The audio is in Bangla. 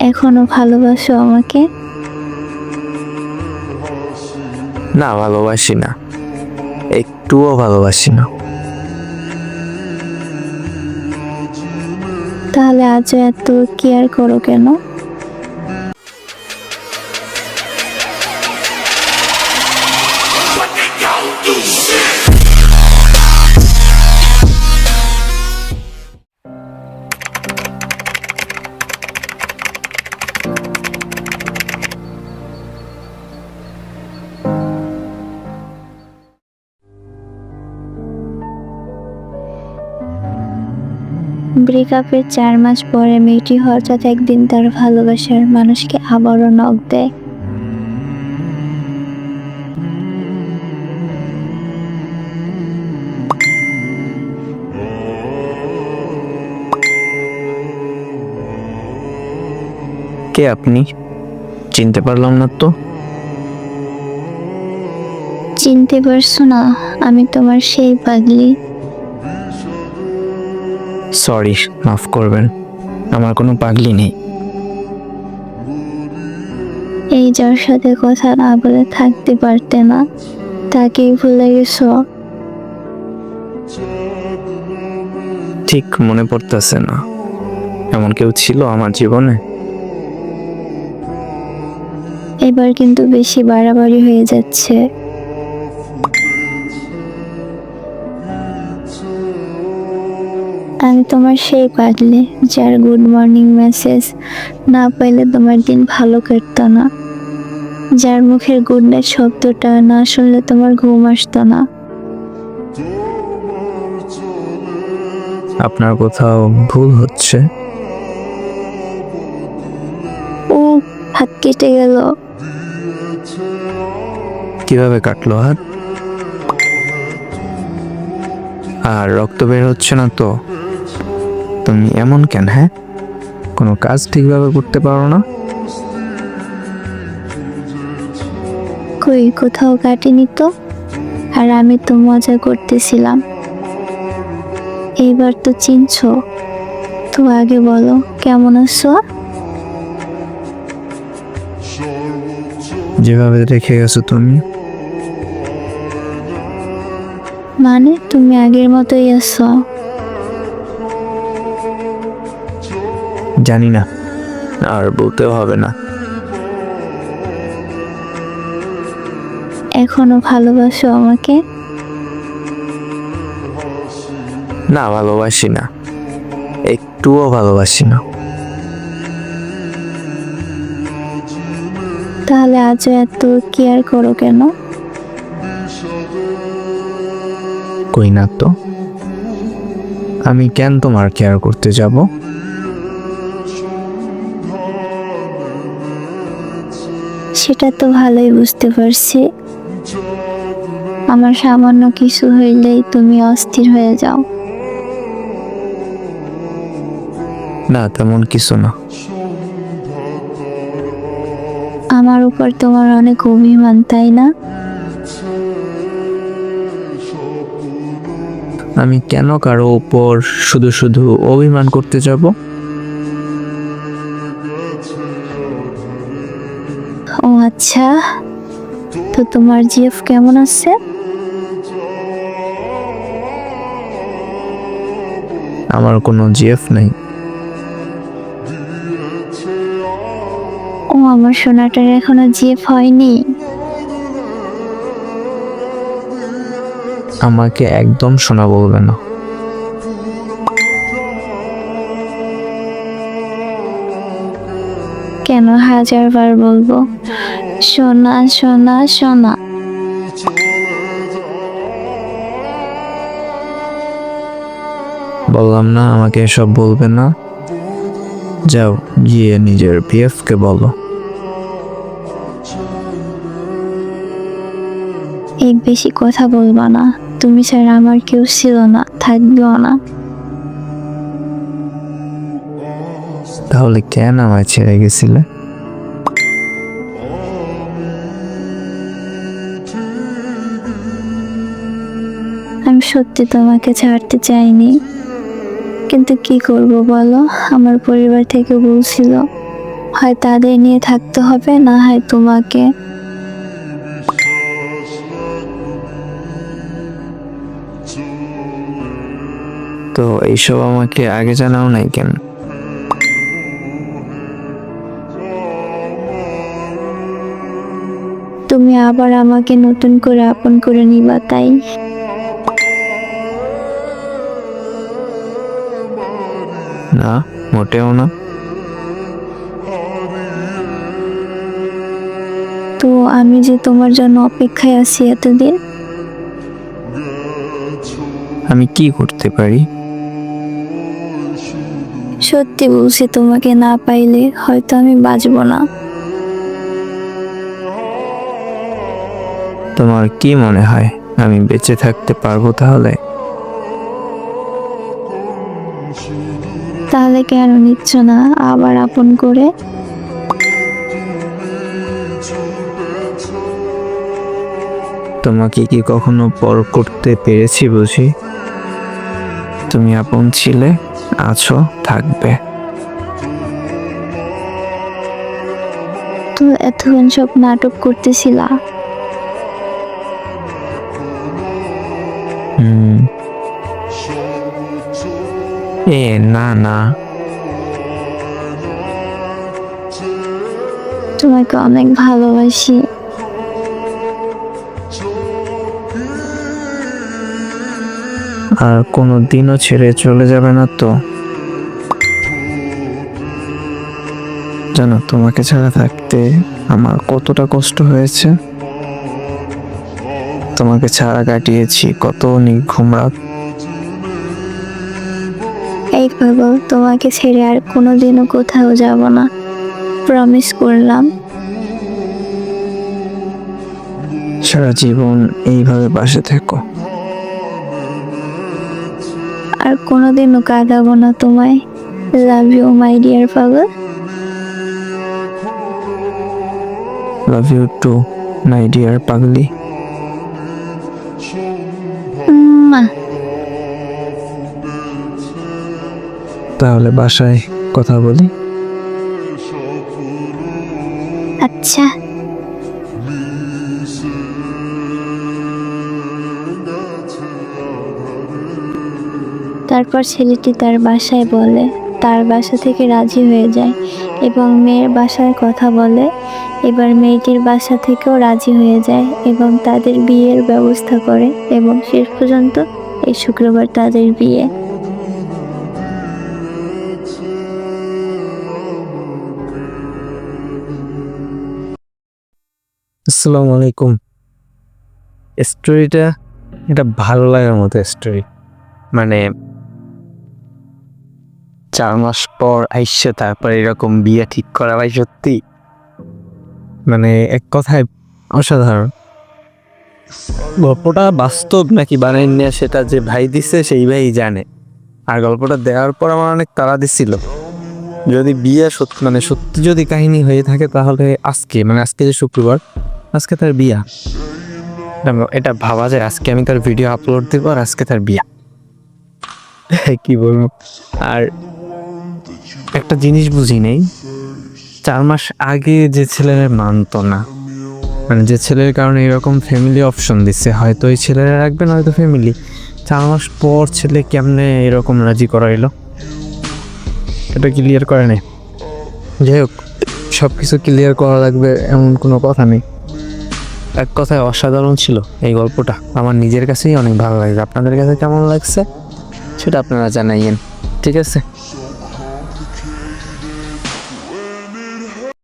এখনও ভালোবাসো আমাকে? না ভালোবাসি না। একটুও ভালোবাসি না। তাহলে আজ এত কেয়ার করো কেন? ব্রেকআপের চার মাস পরে মেয়েটি হঠাৎ একদিন তার ভালোবাসার মানুষকে আবারও নখ দেয়। কে আপনি? চিনতে পারলাম না তো। চিনতে পারছ না আমি তোমার সেই পাগলি। সরি মাফ করবেন। আমার কোনো পাগলি নেই। এই যার সাথে কথা না বলে থাকতে পারতে না তাকেই ভুলে গেছো? ঠিক মনে পড়তেছে না। এমন কেউ ছিল আমার জীবনে? এবার কিন্তু বেশি বাড়াবাড়ি হয়ে যাচ্ছে। তোমার সেই পাগলি যার গুড মর্নিং মেসেজ না পাইলে তোমার দিন ভালো কাটতো না। যার মুখের গুড নাইট শব্দটা না শুনলে তোমার ঘুম আসতো না। আপনার কোথাও ভুল হচ্ছে? ও হাত কেটে গেল। কীভাবে কাটলো হাত? আর রক্ত বের হচ্ছে না তো? তুমি এমন কেন হ্যাঁ? কোনো কাজ ঠিকভাবে করতে পারো না? কই কোথাও কাটেনি তো? আর আমি তো মজা করতেছিলাম। এইবার তো চিনছো। তো আগে বলো কেমন আছো? যেভাবে রেখে গেছো তুমি। মানে তুমি আগের মতোই আছো? জানি না। আর বলতেও হবে না। এখনও ভালোবাসো আমাকে? না ভালোবাসি না। একটুও ভালোবাসি না। তাহলে আজও এত কেয়ার করো কেন? কই না তো? আমি কেন তোমার কেয়ার করতে যাব? সেটা তো ভালোই বুঝতে পারছি। আমার সামান্য কিছু হইলেই তুমি অস্থির হয়ে যাও। না তেমন কিছু না। আমার উপর তোমার অনেক অভিমান তাই না? আমি কেন কারও উপর শুধু শুধু অভিমান করতে যাব? ও আচ্ছা তো তোমার জিএফ কেমন আছে? আমার কোনো জিএফ নেই। ও আমার সোনাটার এখনও জিএফ হয়নি। আমাকে একদম শোনা বলবে না। কেন হাজারবার বলব সোনা সোনা সোনা। বললাম না আমাকে এসব বলবে না। যাও গিয়ে নিজের বিএফকে বলো। এক বেশি কথা বলবা না। তুমি ছাড়া আমার কেউ ছিল না থাকবেও না। তাহলে কেন আমায় ছেড়ে গেছিলে? সত্যি তোমাকে ছাড়তে চাইনি। কিন্তু কি করব বলো? আমার পরিবার থেকে বলছিল হয় তাদের নিয়ে থাকতে হবে না হয় তোমাকে। তো এইসব আমাকে আগে জানাও নাই কেন? তুমি আবার আমাকে নতুন করে আপন করে নিবা তাই? না মোটেও না। তো আমি যে তোমার জন্য অপেক্ষায় আছি এতদিন? আমি কি করতে পারি? সত্যি বলছি তোমাকে না পাইলে হয়তো আমি বাঁচবো না। তোমার কি মনে হয় আমি বেঁচে থাকতে পারব তাহলে? তাহলে কেন নিচ্ছ না? আবার আপন করে? তোমাকে কি কখনো পর করতে পেরেছি বুঝি? তুমি আপন ছিলে আছো থাকবে। তো এতক্ষণ সব নাটক করতেছিলা? হুম। এ না না। তোমাকে অনেক ভালোবাসি। আর কোনো দিনও ছেড়ে চলে যাবে না তো। জানো তোমাকে ছাড়া থাকতে আমার কতটা কষ্ট হয়েছে। তোমাকে ছাড়া কাটিয়েছি কত নিঘুম রাত। এই পাগল তোমাকে ছেড়ে আর কোনোদিনও কোথাও যাব না। প্রমিস করলাম। সারা জীবন এইভাবে পাশে থেকো। আর কোনোদিনও কাঁদাবো না তোমায়। লাভ ইউ মাই ডিয়ার পাগল love you too my dear পাগলি। উম্মা। তাহলে বাসায় কথা বলি। আচ্ছা। তারপর ছেলেটি তার বাসায় বলে, তার বাসা থেকে রাজি হয়ে যায় এবং মেয়ের বাসায় কথা বলে। এবার মেয়েটির বাসা থেকেও রাজি হয়ে যায় এবং তাদের বিয়ের ব্যবস্থা করে এবং শেষ পর্যন্ত এই শুক্রবার তাদের বিয়ে। আসসালামু আলাইকুম। স্টোরিটা এটা ভালো লাগার মতো স্টোরি মানে চার মাস পর আইসে তারপর এরকম বিয়ে ঠিক করা ভাই সত্যি? মানে এক কথায় অসাধারণ। গল্পটা বাস্তব নাকি বানাই নিয়ে সেটা যে ভাই দিছে সেই ভাই জানে। আর গল্পটা দেওয়ার পর আমার অনেক তাড়া দিছিল। যদি বিয়ে সত্যি মানে সত্যি যদি কাহিনী হয়ে থাকে তাহলে আজকে মানে আজকে যে শুক্রবার আজকে তার বিয়া। এটা- ভাবা যায়। আজকে আমি তার ভিডিও আপলোড দেবো আর আজকে তার বিয়া। কি বলব? আর একটা জিনিস বুঝি নেই চার মাস আগে যে ছেলেরা মানতো না মানে যে ছেলের কারণে এরকম ফ্যামিলি অপশন দিচ্ছে হয়তো ওই ছেলেরা রাখবে না হয়তো ফ্যামিলি চার মাস পর ছেলে কেমনে এরকম রাজি করাইলো? এটা ক্লিয়ার করে নেই। যাই হোক সব কিছু ক্লিয়ার করা লাগবে এমন কোনো কথা নেই। এক কথায় অসাধারণ ছিল এই গল্পটা। আমার নিজের কাছেই অনেক ভালো লাগছে আপনাদের কাছে কেমন লাগছে? সেটা আপনারা জানাইয়েন। ঠিক আছে?